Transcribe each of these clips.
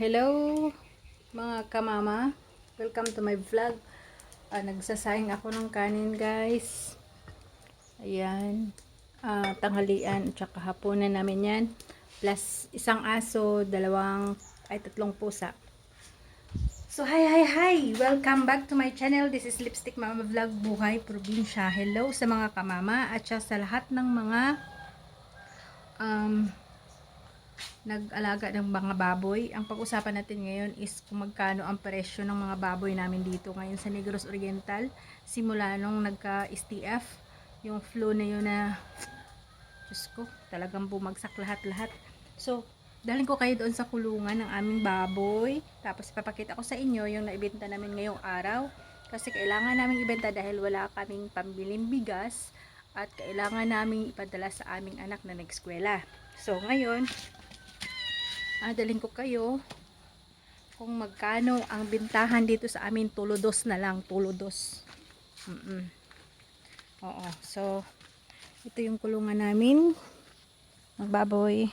hello mga kamama. Welcome to my vlog. Ah, nagsasayang ako ng kanin guys. Ayan. Ah, tanghalian at saka hapunan namin yan. Plus isang aso, dalawang, ay tatlong pusa. So hi hi hi! Welcome back to my channel. This is Lipstick Mama Vlog Buhay Probinsya. Hello sa mga kamama at sa lahat ng mga um, nag-alaga ng mga baboy. Ang pag-usapan natin ngayon is kung magkano ang presyo ng mga baboy namin dito ngayon sa Negros Oriental. Simula nung nagka-STF, yung flu na yun na, Diyos ko, talagang bumagsak lahat-lahat. So, dalhin ko kayo doon sa kulungan ng aming baboy. Tapos ipapakita ko sa inyo yung naibenta namin ngayong araw. Kasi kailangan namin ibenta dahil wala kaming pambiling bigas at kailangan namin ipadala sa aming anak na nag-eskwela. So, ngayon, adalhin ko kayo kung magkano ang bintahan dito sa amin. Tulodos na lang tulodos mm -mm. oo so ito yung kulungan namin. Ng baboy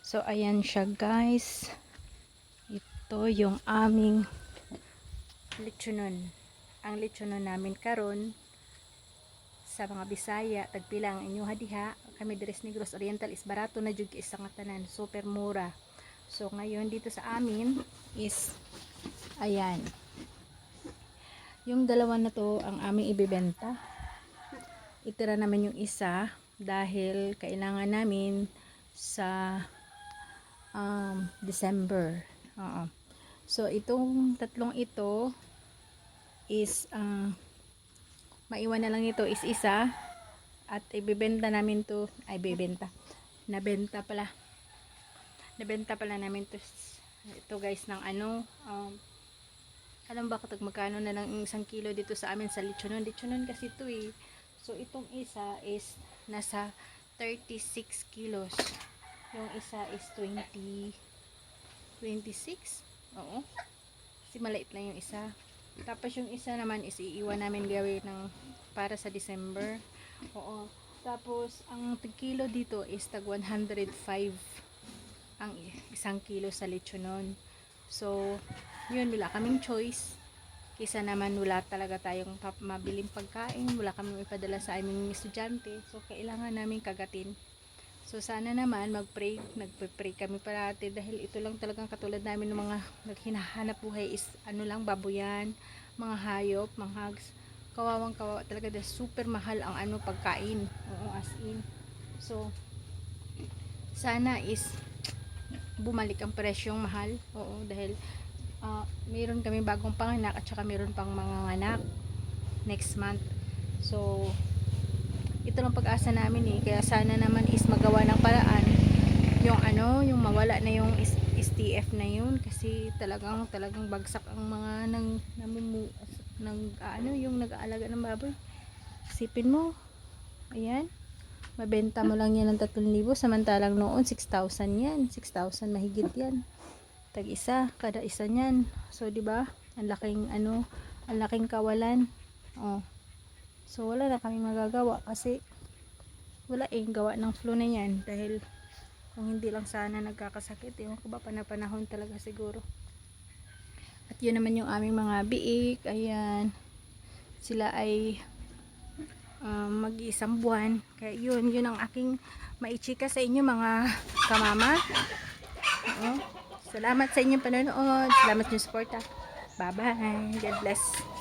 so ayan siya guys. Ito yung aming lechonon. Ang lechonon namin karon sa mga Bisaya tagpilang inyo hadiha. Kami Dres Negros Oriental is barato na jud isang tanan. Super mura So, ngayon dito sa amin is, ayan. Yung dalawa na to ang aming ibibenta. Itira namin yung isa dahil kailangan namin sa um, December. Oo. So, itong tatlong ito is, uh, maiwan na lang ito is isa at ibibenta namin to, ay bibenta, nabenta pala nabenta pala namin to ito guys ng ano um, alam ba kung magkano na lang isang kilo dito sa amin sa lechonon lechonon kasi ito eh. So itong isa is nasa 36 kilos. Yung isa is 20 26 oo. Kasi maliit lang yung isa. Tapos yung isa naman is iiwan namin gawin ng para sa December. Oo. Tapos ang kilo dito is tag 105 ang isang kilo sa lechonon. So, yun, wala kaming choice. Kisa naman wala talaga tayong mabiling pagkain, wala kaming ipadala sa aming estudyante. So, kailangan namin kagatin. So, sana naman mag-pray, nagpe-pray kami parati dahil ito lang talagang katulad namin ng mga naghinahanap buhay is ano lang, baboyan, mga hayop, mga hags. Kawawang kawawa talaga dahil super mahal ang ano pagkain. Oo, as in. So, sana is bumalik ang presyong mahal. Oo, dahil uh, mayroon kami bagong panganak at saka mayroon pang mga anak next month. So, ito lang pag-asa namin eh. Kaya sana naman is magawa ng paraan yung ano, yung mawala na yung STF na yun kasi talagang talagang bagsak ang mga nang namumu ng ano yung nag-aalaga ng baboy. Sipin mo. Ayan mabenta mo lang yan ng 3,000 samantalang noon 6,000 yan. 6,000 mahigit yan. Tag isa kada isa niyan. So di ba? Ang laking ano ang laking kawalan. Oh. So wala na kaming magagawa kasi wala eh gawa ng flu na yan. Dahil kung hindi lang sana nagkakasakit yung ko ba panapanahon talaga siguro. At yun naman yung aming mga biik. Ayan. Sila ay um, mag-iisang buwan. Kaya yun, yun ang aking maichika sa inyo mga kamama. Oo. Salamat sa inyong panonood. Salamat sa support. Bye-bye. God bless.